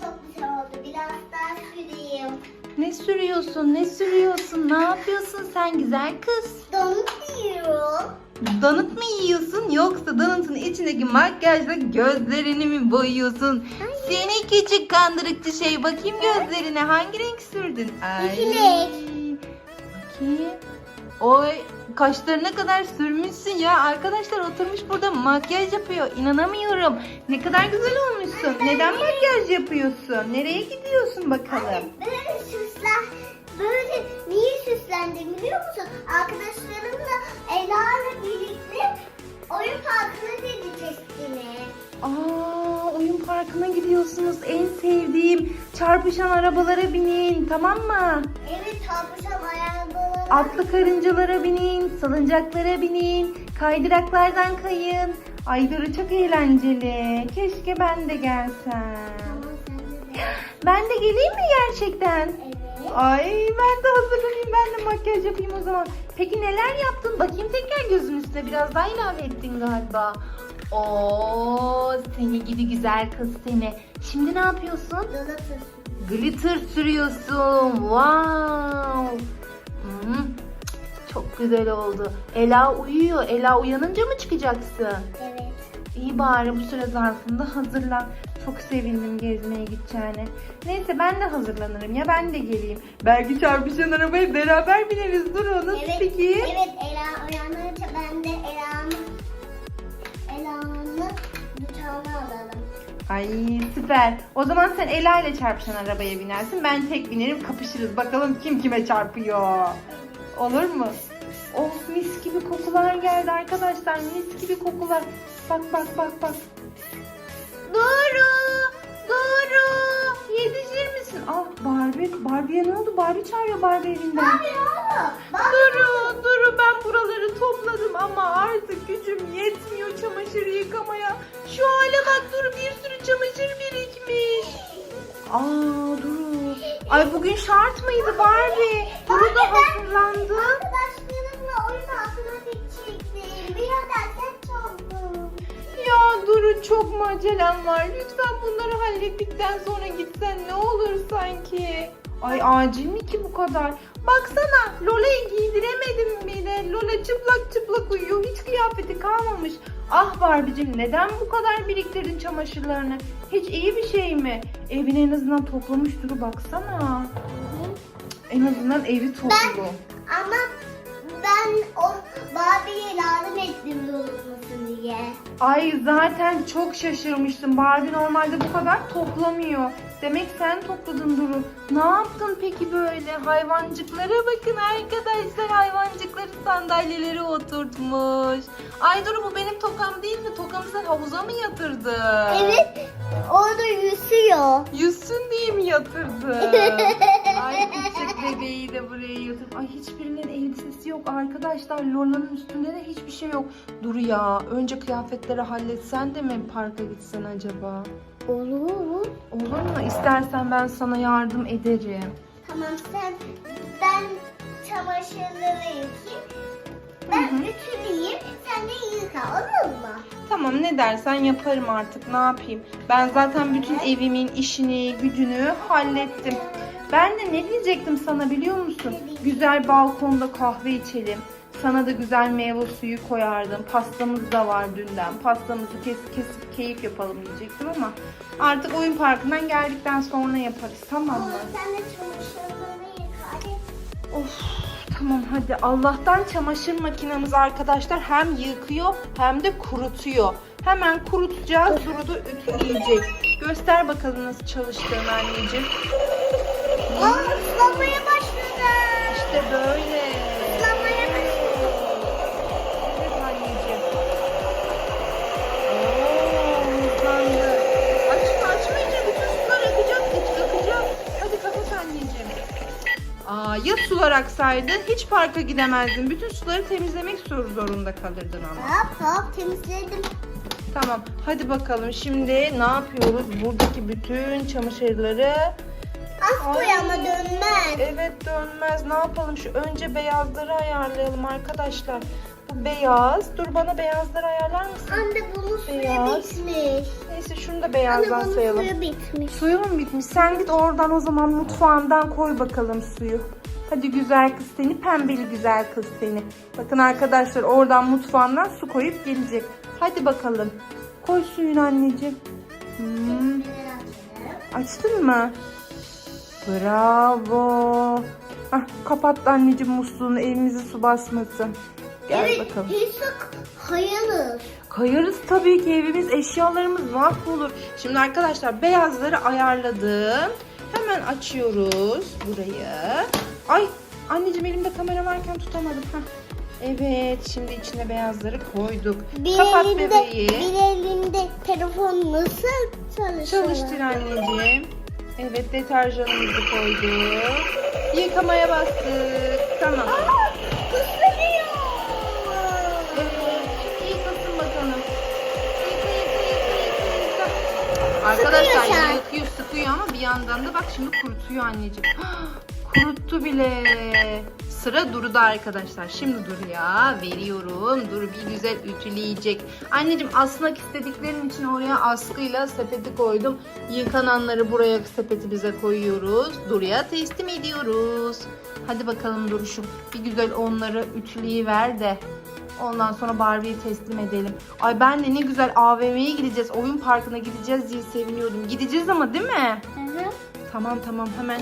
çok güzel oldu. Biraz daha süreyim. Ne sürüyorsun? Ne sürüyorsun? Ne yapıyorsun sen güzel kız? Donut yiyorum. Donut mu yiyorsun yoksa donutun içindeki makyajla gözlerini mi boyuyorsun? Seni küçük kandırıkçı şey bakayım gözlerine hangi renk sürdün? Ay. Yeşil. Bakayım. Oy kaşlarına kadar sürmüşsün ya. Arkadaşlar oturmuş burada makyaj yapıyor. İnanamıyorum. Ne kadar güzel olmuşsun. Neden makyaj yapıyorsun? Nereye gidiyorsun bakalım? Böyle süslen, böyle niye süslendim biliyor musun? Arkadaşlarımla Ela'yla birlikte oyun parkına gideceğiz yine. Aa, oyun parkına gidiyorsunuz. En sevdiğim çarpışan arabalara binin. Tamam mı? Evet. Atlı karıncalara binin, salıncaklara binin, kaydıraklardan kayın. Ay Duru çok eğlenceli. Keşke ben de gelsem. Ben de geleyim mi gerçekten? Evet. Ay ben de hazırlanayım ben de makyaj yapayım o zaman. Peki neler yaptın? Bakayım tekrar gözümün üstüne biraz daha ilave ettin galiba. Oo seni gidi güzel kız seni. Şimdi ne yapıyorsun? Glitter sürüyorsun. Wow. Güzel oldu. Ela uyuyor. Ela uyanınca mı çıkacaksın? Evet. İyi bari bu süre zarfında hazırlan. Çok sevindim gezmeye gideceğine. Neyse ben de hazırlanırım ya ben de geleyim. Belki çarpışan arabaya beraber bineriz. Dur o nasıl Evet, peki? evet Ela uyanınca ben de Ela'nın Ela'nın bıçağını alalım. Ay süper. O zaman sen Ela ile çarpışan arabaya binersin. Ben tek binerim kapışırız. Bakalım kim kime çarpıyor. Olur mu? Of mis gibi kokular geldi arkadaşlar. Mis gibi kokular. Bak bak bak bak. Duru! Duru! Yetişir misin? Ah Barbie. Barbie'ye ne oldu? Barbie çağırıyor Barbie evinden. Abi oğlum. Duru, Duru ben buraları topladım ama artık gücüm yetmiyor çamaşır yıkamaya. Şu hale bak Duru bir sürü çamaşır birikmiş. Aa Duru. Ay bugün şart mıydı Barbie? Duru da hazırlandı. Çok mu acelem var? Lütfen bunları hallettikten sonra gitsen ne olur sanki. Ay acil mi ki bu kadar? Baksana Lola'yı giydiremedim bile. Lola çıplak çıplak uyuyor. Hiç kıyafeti kalmamış. Ah Barbie'cim neden bu kadar biriktirdin çamaşırlarını? Hiç iyi bir şey mi? Evini en azından toplamış Duru baksana. En azından evi toplu. Ama ben o Barbie'ye yardım ettim yorulmasın diye. Ay zaten çok şaşırmıştım. Barbie normalde bu kadar toplamıyor. Demek sen topladın Duru. Ne yaptın peki böyle? Hayvancıklara bakın arkadaşlar. Hayvancıkları sandalyeleri oturtmuş. Ay Duru bu benim tokam değil mi? Tokamı sen havuza mı yatırdın? Evet. Orada yüzüyor. Yüzsün diye mi yatırdın? Ay küçük bebeği de buraya yatırdım. Ay hiçbirinin elbisesi yok arkadaşlar. Lola'nın üstünde de hiçbir şey yok. Dur ya önce kıyafetleri halletsen de mi parka gitsen acaba? Olur. Olur mu? İstersen ben sana yardım ederim. Tamam sen ben çamaşırları yıkayayım. Ben ütüleyeyim. Sen de yıka olur mu? Tamam ne dersen yaparım artık ne yapayım. Ben zaten bütün evimin işini gücünü hallettim. Ben de ne diyecektim sana biliyor musun? Güzel balkonda kahve içelim. Sana da güzel meyve suyu koyardım. Pastamız da var dünden. Pastamızı kesip kesip keyif yapalım diyecektim ama artık oyun parkından geldikten sonra yaparız tamam mı? Sen de çamaşırları yıka. Of tamam hadi Allah'tan çamaşır makinemiz arkadaşlar hem yıkıyor hem de kurutuyor. Hemen kurutacağız Duru da ütüleyecek. Göster bakalım nasıl çalıştığını anneciğim. Aa ıslanmaya başladı. İşte böyle. Islanmaya başladı. Evet anneciğim. Oo, hızlandı. Açma açma iyice bütün sular akacak. akacak. Hadi kapat anneciğim. Aa, ya sular aksaydı hiç parka gidemezdin. Bütün suları temizlemek zor- zorunda kalırdın ama. Hop hop temizledim. Tamam hadi bakalım şimdi ne yapıyoruz? Buradaki bütün çamaşırları Az koy ama dönmez. Evet dönmez. Ne yapalım? Şu önce beyazları ayarlayalım arkadaşlar. Bu beyaz. Dur bana beyazları ayarlar mısın? Anne bunun suyu Beyaz. bitmiş. Neyse şunu da Anne beyazdan bunun sayalım. suyu bitmiş. Suyu mu bitmiş? Sen git oradan o zaman mutfağından koy bakalım suyu. Hadi güzel kız seni, pembeli güzel kız seni. Bakın arkadaşlar oradan mutfağından su koyup gelecek. Hadi bakalım. Koy suyunu anneciğim. Hmm, açtın mı? Bravo. Hah, kapat anneciğim musluğunu elimizi su basmasın. Gel evet, bakalım. hiç hayırlı. Kayarız tabii ki evimiz eşyalarımız mahvolur. Şimdi arkadaşlar beyazları ayarladım. Hemen açıyoruz burayı. Ay anneciğim elimde kamera varken tutamadım. Heh. Evet şimdi içine beyazları koyduk. Bir Kapat elinde, bebeği. bir elinde telefon nasıl çalışıyor? Çalıştır anneciğim. Evet deterjanımızı koyduk. Yıkamaya bastık. Tamam. Kısırıyor. Evet, şimdi yıkasın bakalım. Yıka, yıka, yıka, yıka, yıka. Arkadaşlar Sıkıyor yıkıyor, sıkıyor ama bir yandan da bak şimdi kurutuyor anneciğim. Kuruttu bile. Sıra Duru'da arkadaşlar. Şimdi Duru'ya veriyorum. Duru bir güzel ütüleyecek. Anneciğim asmak istediklerin için oraya askıyla sepeti koydum. Yıkananları buraya sepetimize koyuyoruz. Duru'ya teslim ediyoruz. Hadi bakalım Duruşum. Bir güzel onları ütüleyiver de. Ondan sonra Barbie'yi teslim edelim. Ay ben de ne güzel AVM'ye gideceğiz. Oyun parkına gideceğiz diye seviniyordum. Gideceğiz ama değil mi? Hı hı. Tamam tamam hemen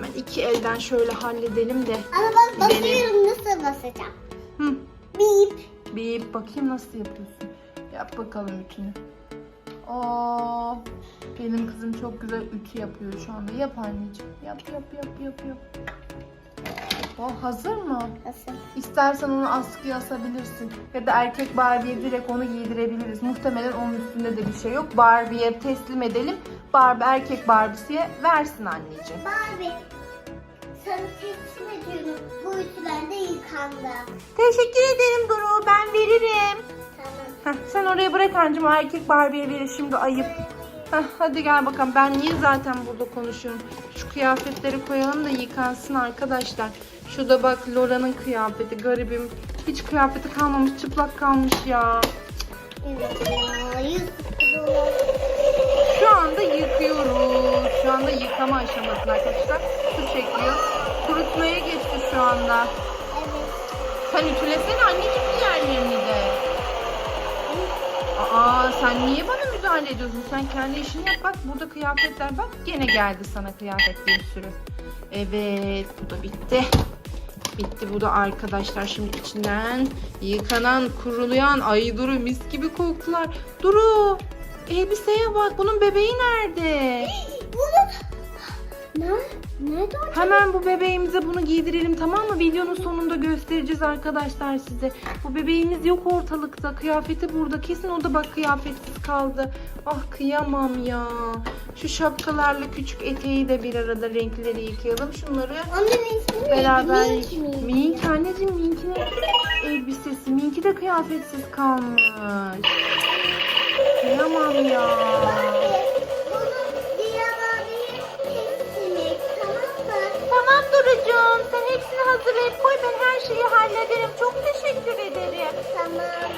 hemen iki elden şöyle halledelim de. Ama Gidelim. basıyorum nasıl basacağım? Hı. Bip. Bir bakayım nasıl yapıyorsun. Yap bakalım ütünü. Oo, benim kızım çok güzel ütü yapıyor şu anda. Yap anneciğim. Yap yap yap yap yap. O hazır mı? Nasıl? İstersen onu askıya asabilirsin. Ya da erkek Barbie'ye direkt onu giydirebiliriz. Muhtemelen onun üstünde de bir şey yok. Barbie'ye teslim edelim. Barbie erkek Barbie'siye versin anneciğim. Barbie. Sana teslim ediyorum. Bu ütüler de yıkandı. Teşekkür ederim Duru. Ben veririm. Tamam. Heh, sen oraya bırak anneciğim. O erkek Barbie'ye verir şimdi ayıp. Heh, hadi gel bakalım. Ben niye zaten burada konuşuyorum? Şu kıyafetleri koyalım da yıkansın arkadaşlar. Şurada bak Lora'nın kıyafeti. Garibim. Hiç kıyafeti kalmamış. Çıplak kalmış ya. Evet. Şu anda yıkıyoruz. Şu anda yıkama aşamasında arkadaşlar. Su çekiyor. Kurutmaya geçti şu anda. Evet. Sen ütülesene anneciğim diğerlerini de. Aa sen niye bana müdahale ediyorsun? Sen kendi işini yap. Bak burada kıyafetler bak. Gene geldi sana kıyafet bir sürü. Evet bu da bitti. Bitti bu da arkadaşlar. Şimdi içinden yıkanan, kurulayan ay Duru mis gibi koktular. Duru elbiseye bak. Bunun bebeği nerede? Bunu... Ne? Nerede o? Hemen bu bebeğimize bunu giydirelim tamam mı? Videonun sonunda göstereceğiz arkadaşlar size. Bu bebeğimiz yok ortalıkta. Kıyafeti burada. Kesin o da bak kıyafetsiz kaldı. Ah kıyamam ya. Şu şapkalarla küçük eteği de bir arada renkleri yıkayalım. Şunları ismi beraber Mink mi? Mink anneciğim Mink'in elbisesi. Mink'i de kıyafetsiz kalmış. Kıyamam ya. Hallederim. Çok teşekkür ederim. Tamam.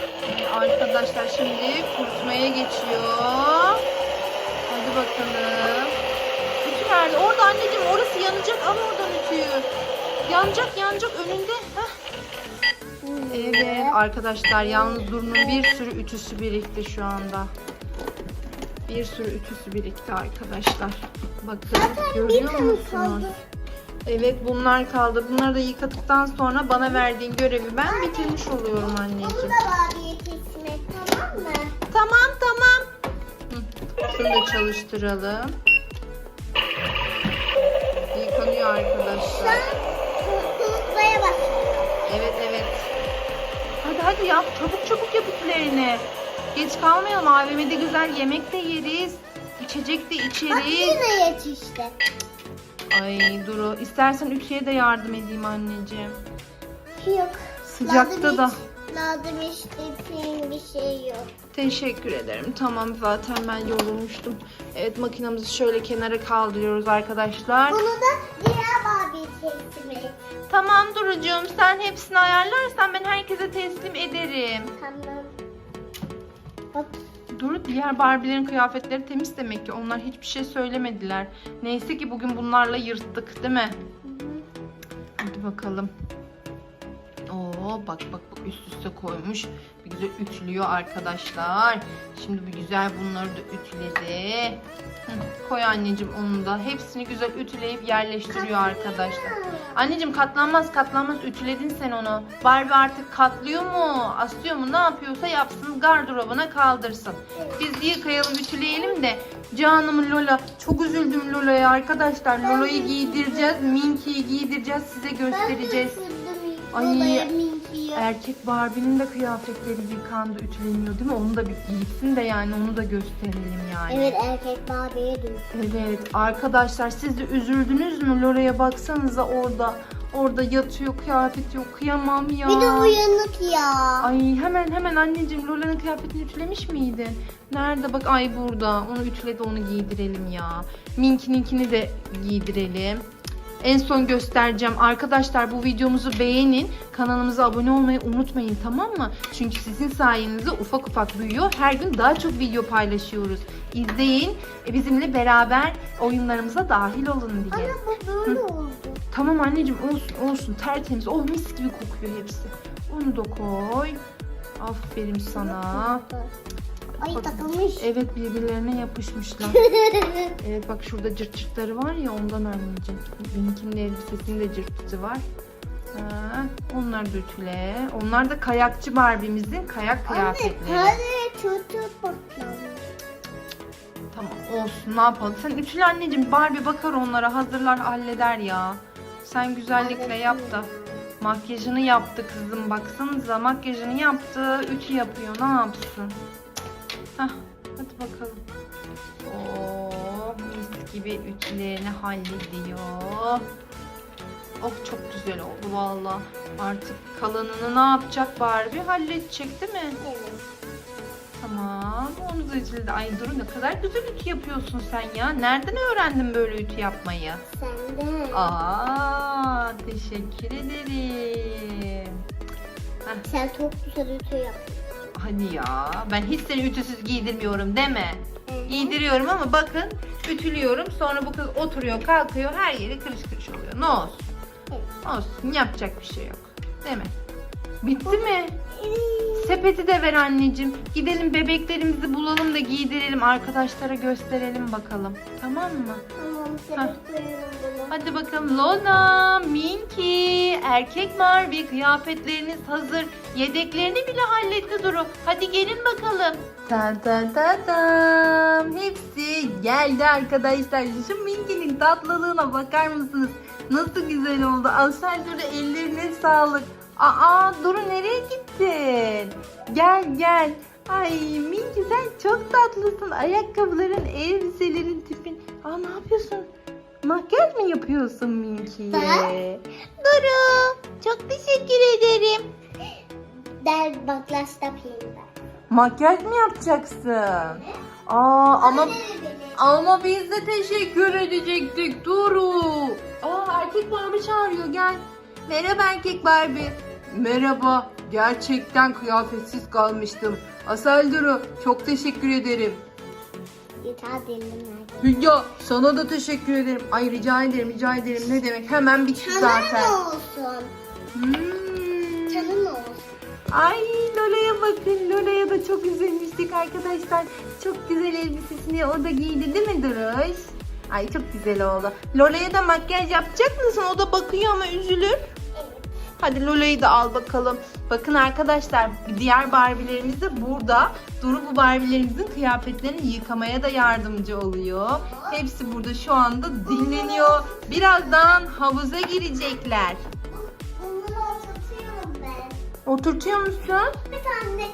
Arkadaşlar şimdi kurutmaya geçiyor. Hadi bakalım. Ütü? Orada anneciğim orası yanacak. Al oradan ütüyü. Yanacak yanacak önünde. Heh. Evet arkadaşlar yalnız Duru'nun bir sürü ütüsü birikti şu anda. Bir sürü ütüsü birikti arkadaşlar. Bakın görüyor musunuz? Evet bunlar kaldı. Bunları da yıkadıktan sonra bana verdiğin görevi ben bitirmiş oluyorum Bunu anneciğim. da abiye teslim et tamam mı? Tamam tamam. Hı, Şunu da çalıştıralım. Yıkanıyor arkadaşlar. Sen kurutmaya başla. Evet evet. Hadi hadi yap. Çabuk çabuk yap ütülerini. Geç kalmayalım. AVM'de güzel yemek de yeriz. İçecek de Bak içeriz. yine yetişti. Ay Duru. istersen ütüye de yardım edeyim anneciğim. Yok. Sıcakta Lazım da. hiç- Lazım istediğin bir şey yok. Teşekkür ederim. Tamam zaten ben yorulmuştum. Evet makinamızı şöyle kenara kaldırıyoruz arkadaşlar. Bunu da diğer abiye teslim et. Tamam Duru'cum sen hepsini ayarlarsan ben herkese teslim ederim. Tamam. Bak. Duru diğer Barbie'lerin kıyafetleri temiz demek ki. Onlar hiçbir şey söylemediler. Neyse ki bugün bunlarla yırttık değil mi? Hadi bakalım. Oo bak bak bak üst üste koymuş. Bir güzel ütülüyor arkadaşlar. Şimdi bir güzel bunları da ütüledi. Hı, koy anneciğim onu da. Hepsini güzel ütüleyip yerleştiriyor arkadaşlar. Anneciğim katlanmaz katlanmaz ütüledin sen onu. Barbie artık katlıyor mu, asıyor mu ne yapıyorsa yapsın gardırobuna kaldırsın. Biz yıkayalım ütüleyelim de canım Lola çok üzüldüm Lola'ya arkadaşlar. Lola'yı giydireceğiz, Minky'yi giydireceğiz size göstereceğiz. Ay. Erkek Barbie'nin de kıyafetleri yıkandı, ütüleniyor değil mi? Onu da bir giysin de yani onu da gösterelim yani. Evet erkek Barbie'ye dön. Evet arkadaşlar siz de üzüldünüz mü? Lora'ya baksanıza orada. Orada yatıyor kıyafet yok kıyamam ya. Bir de uyanık ya. Ay hemen hemen anneciğim Lola'nın kıyafetini ütülemiş miydi? Nerede bak ay burada. Onu ütüledi onu giydirelim ya. Minki'ninkini de giydirelim. En son göstereceğim. Arkadaşlar bu videomuzu beğenin. Kanalımıza abone olmayı unutmayın tamam mı? Çünkü sizin sayenizde ufak ufak büyüyor. Her gün daha çok video paylaşıyoruz. İzleyin. E, bizimle beraber oyunlarımıza dahil olun diye. Ana bu böyle oldu. Tamam anneciğim olsun olsun tertemiz. Oh mis gibi kokuyor hepsi. Onu da koy. Aferin sana. Ay Bak- takılmış. Evet birbirlerine yapışmışlar. Evet bak şurada cırt cırtları var ya ondan anneciğim. Benimkinin elbisesinde cırtıcı var. Ha, onlar da ütüle. Onlar da kayakçı Barbie'mizin kayak kıyafetleri. Anne hadi çocuk bakalım. Tamam olsun ne yapalım. Sen ütüle anneciğim Barbie bakar onlara hazırlar halleder ya. Sen güzellikle yap da. Makyajını yaptı kızım baksanıza makyajını yaptı. Ütü yapıyor ne yapsın. Hah hadi bakalım. Oo mis gibi ütülerini hallediyor. Oh çok güzel oldu valla. Artık kalanını ne yapacak Barbie? Halledecek değil mi? Evet. Tamam. Onu da ütüledi. Ay Duru ne kadar güzel ütü yapıyorsun sen ya. Nereden öğrendin böyle ütü yapmayı? Senden. Aa, teşekkür ederim. Sen çok güzel ütü yaptın. Hadi ya. Ben hiç seni ütüsüz giydirmiyorum deme. Giydiriyorum ama bakın ütülüyorum. Sonra bu kız oturuyor, kalkıyor. Her yeri kırış kırış oluyor. Ne olsun? Olsun. Yapacak bir şey yok. Değil mi? Bitti mi? Sepeti de ver anneciğim. Gidelim bebeklerimizi bulalım da giydirelim. Arkadaşlara gösterelim bakalım. Tamam mı? Hah. Hadi bakalım Lola, Minky, erkek Barbie kıyafetleriniz hazır. Yedeklerini bile halletti Duru. Hadi gelin bakalım. Ta ta ta tam. Hepsi geldi arkadaşlar. Şu Minky'nin tatlılığına bakar mısınız? Nasıl güzel oldu. Asel Duru ellerine sağlık. Aa Duru nereye gittin? Gel gel. Ay Minky sen çok tatlısın. Ayakkabıların, elbiselerin tipin. Aa ne yapıyorsun? Makyaj mı yapıyorsun Minky'ye? Ben? Duru çok teşekkür ederim. Der baklaş yapayım ben. Makyaj mı yapacaksın? Aa ama ama biz de teşekkür edecektik Duru. Aa erkek Barbie çağırıyor gel. Merhaba erkek Barbie. Merhaba. Gerçekten kıyafetsiz kalmıştım. Asel Duru çok teşekkür ederim. Yeter dilim nerede? Hülya sana da teşekkür ederim. Ay rica ederim rica ederim. Ne demek hemen bitti zaten. Çanın olsun. Hmm. Çanın olsun. Ay Lola'ya bakın. Lola'ya da çok üzülmüştük arkadaşlar. Çok güzel elbisesini o da giydi değil mi Duruş? Ay çok güzel oldu. Lola'ya da makyaj yapacak mısın? O da bakıyor ama üzülür. Evet. Hadi Lola'yı da al bakalım. Bakın arkadaşlar diğer Barbie'lerimiz de burada. Duru bu Barbie'lerimizin kıyafetlerini yıkamaya da yardımcı oluyor. Hepsi burada şu anda dinleniyor. Birazdan havuza girecekler. Bunları oturtuyorum ben. Oturtuyor musun? Bir tane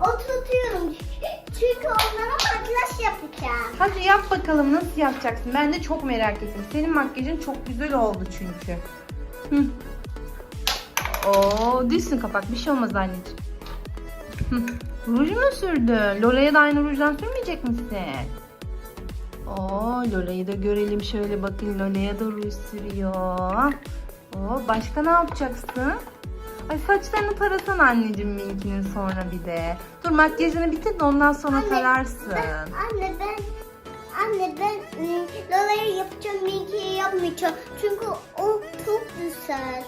oturtuyorum. Çünkü onlara makyaj yapacağım. Hadi yap bakalım nasıl yapacaksın? Ben de çok merak ettim. Senin makyajın çok güzel oldu çünkü. Hı. Oo, düşsün kapak. Bir şey olmaz anneciğim. Hı. Ruj mu sürdün? Lola'ya da aynı rujdan sürmeyecek misin? Oo, Lola'yı da görelim şöyle bakın Lola'ya da ruj sürüyor. Oo, başka ne yapacaksın? Ay saçlarını tarasana anneciğim Minky'nin sonra bir de. Dur makyajını bitir de ondan sonra Anne, tararsın. Ben, anne ben Anne ben e, Lola'yı yapacağım, Minky'yi yapmayacağım. Çünkü o çok güzel.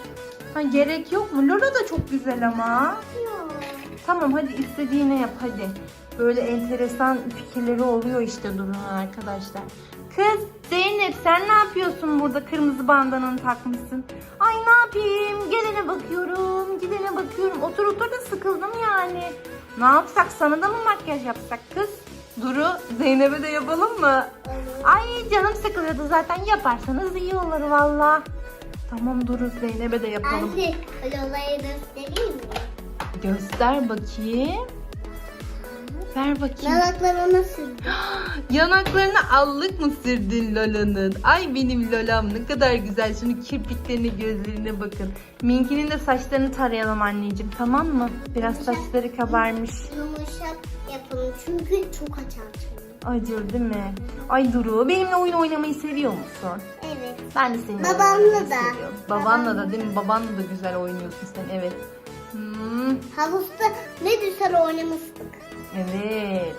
Ha, gerek yok mu? Lola da çok güzel ama. Yok. Tamam hadi istediğine yap hadi. Böyle enteresan fikirleri oluyor işte Duru'nun arkadaşlar. Kız Zeynep sen ne yapıyorsun burada kırmızı bandananı takmışsın? Ay ne yapayım gelene bakıyorum gidene bakıyorum otur otur da sıkıldım yani. Ne yapsak sana da mı makyaj yapsak kız? Duru Zeynep'e de yapalım mı? Ay canım sıkılıyordu zaten yaparsanız iyi olur valla. Tamam Duru Zeynep'e de yapalım. Anne Lola'yı göstereyim mi? Göster bakayım. Ver bakayım. Yanaklarına sür. Yanaklarına allık mı sürdün Lola'nın? Ay benim Lola'm ne kadar güzel. Şimdi kirpiklerine gözlerine bakın. Minki'nin de saçlarını tarayalım anneciğim tamam mı? Biraz saçları kabarmış. Yumuşak yapalım çünkü çok açar. Acır değil mi? Ay Duru benimle oyun oynamayı seviyor musun? Evet. Ben de Babanla oynamayı da. seviyorum. Babanla da değil mi? Babanla da güzel oynuyorsun sen evet. Hmm, Havuzda ne güzel oynamıştık. evet.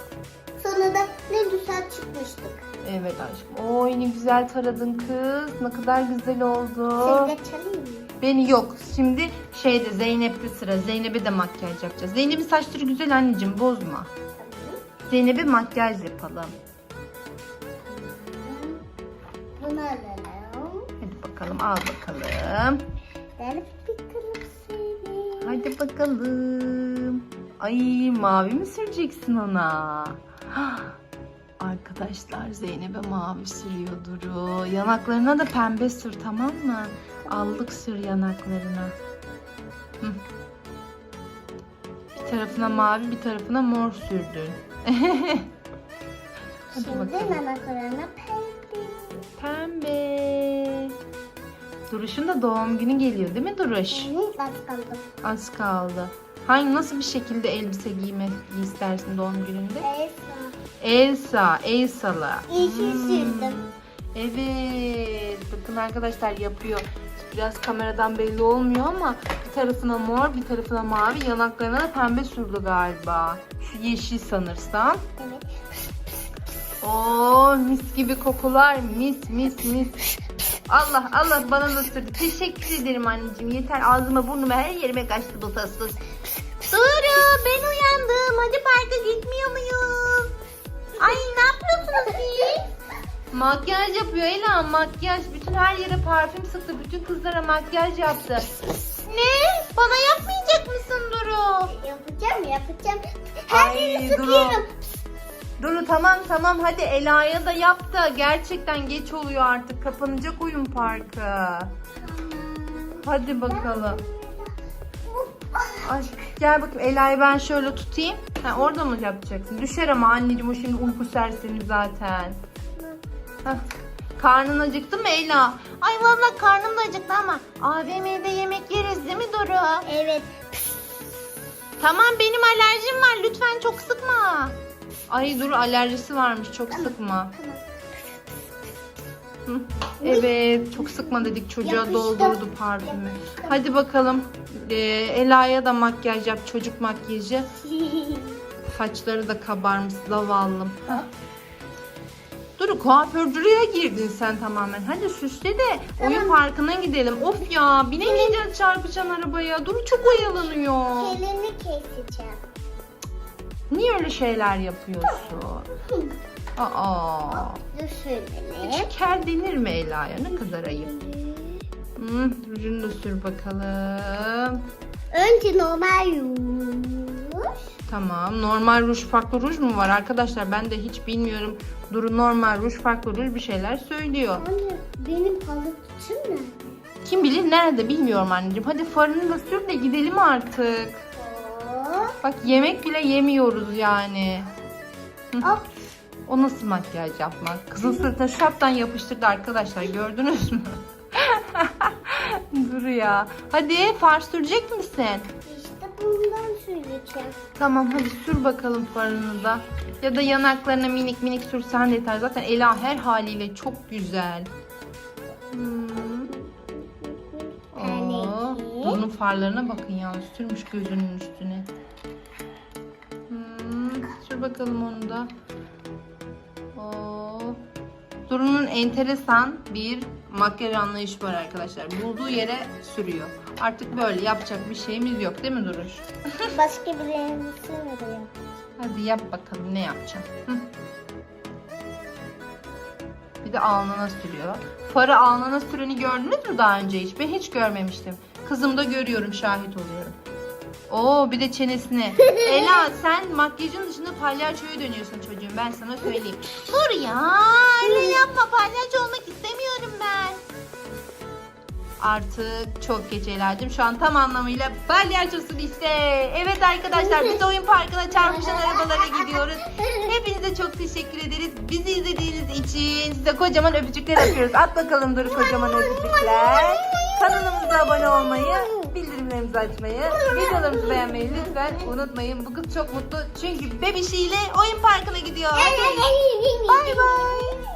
Sonra da ne güzel çıkmıştık. Evet aşkım. Oy ne güzel taradın kız. Ne kadar güzel oldu. Seni de çalayım mı? Beni yok. Şimdi şeyde Zeynep'te sıra. Zeynep'e de makyaj yapacağız. Zeynep'in saçları güzel anneciğim bozma. Zeynep'e makyaj yapalım. Bunu alalım. Bakalım al bakalım. Hadi bakalım. Ay mavi mi süreceksin ona? Arkadaşlar Zeynep'e mavi sürüyor Duru. Yanaklarına da pembe sür tamam mı? Allık sür yanaklarına. Hı. Bir tarafına mavi bir tarafına mor sürdün. Hadi Şimdi bakalım. yanaklarına pembe. Pembe. Duruş'un da doğum günü geliyor değil mi Duruş? Hı, az kaldı. Az kaldı. Hangi nasıl bir şekilde elbise giymek istersin doğum gününde? Elsa. Elsa, Elsa'lı. İyi ki sürdüm. Evet. Bakın arkadaşlar yapıyor. Biraz kameradan belli olmuyor ama bir tarafına mor, bir tarafına mavi, yanaklarına da pembe sürdü galiba. Şu yeşil sanırsam. Evet. Oo mis gibi kokular. Mis mis mis. Allah Allah bana da sürdü. Teşekkür ederim anneciğim. Yeter ağzıma burnuma her yerime kaçtı bu tatsız. Duru ben uyandım. Hadi parka gitmiyor muyuz? Ay ne yapıyorsunuz siz? Makyaj yapıyor Ela makyaj. Bütün her yere parfüm sıktı. Bütün kızlara makyaj yaptı. Ne? Bana yapmayacak mısın Duru? Yapacağım yapacağım. Her Ay, yeri Duru. sıkıyorum. Duru tamam tamam hadi Ela'ya da yap da gerçekten geç oluyor artık kapanacak oyun parkı. Hadi bakalım. Ay, gel bakayım Ela'yı ben şöyle tutayım. Ha, orada mı yapacaksın? Düşer ama anneciğim o şimdi uyku sersemi zaten. Heh. Karnın acıktı mı Ela? Ay vallahi karnım da acıktı ama AVM'de yemek yeriz değil mi Duru? Evet. Tamam benim alerjim var lütfen çok sıkma. Ay dur alerjisi varmış çok sıkma. Hı. Evet çok sıkma dedik çocuğa Yapıştı. doldurdu parfümü. Hadi bakalım ee, Ela'ya da makyaj yap çocuk makyajı. Saçları da kabarmış zavallım. Dur kuaförcülüğe girdin sen tamamen. Hadi süsle de oyun parkına gidelim. Of ya binemeyeceğiz çarpışan arabaya. Dur çok oyalanıyor. Kelini keseceğim. Niye öyle şeyler yapıyorsun? Aa. Dur şöyle. Denir mi Ela'ya? Ne kadar ayıp. Hmm, rujunu da sür bakalım. Önce normal ruj. Tamam. Normal ruj farklı ruj mu var arkadaşlar? Ben de hiç bilmiyorum. Duru normal ruj farklı ruj bir şeyler söylüyor. Anne benim palıkçım nerede? Kim bilir nerede bilmiyorum anneciğim. Hadi farını da sür de gidelim artık. Bak yemek bile yemiyoruz yani. Hop. O nasıl makyaj yapmak? Kızın sırtına şaptan yapıştırdı arkadaşlar. Gördünüz mü? Dur ya. Hadi far sürecek misin? İşte bundan süreceğim. Tamam hadi sür bakalım farını da. Ya da yanaklarına minik minik sürsen de yeter. Zaten Ela her haliyle çok güzel. Hmm. Oo. Duru'nun farlarına bakın ya. Sürmüş gözünün üstüne. Sür bakalım onu da. Oo. Duru'nun enteresan bir makyaj anlayışı var arkadaşlar. Bulduğu yere sürüyor. Artık böyle yapacak bir şeyimiz yok değil mi Duruş? Başka birinin sürmüyorum. Hadi yap bakalım ne yapacaksın. Hı. Bir de alnına sürüyor. Farı alnına süreni gördünüz mü daha önce hiç? Ben hiç görmemiştim. Kızımda görüyorum, şahit oluyorum. Oo bir de çenesine. Ela sen makyajın dışında palyaçoya dönüyorsun çocuğum ben sana söyleyeyim. Dur ya öyle yapma palyaço olmak istemiyorum ben. Artık çok geç Ela'cığım. Şu an tam anlamıyla palyaçosun işte. Evet arkadaşlar biz oyun parkına çarpışan arabalara gidiyoruz. Hepinize çok teşekkür ederiz. Bizi izlediğiniz için size kocaman öpücükler atıyoruz. At bakalım dur kocaman öpücükler. Kanalımıza abone olmayı, bildirimlerimizi açmayı, videolarımızı beğenmeyi lütfen unutmayın. Bu kız çok mutlu çünkü bebişiyle oyun parkına gidiyor. Bay bay.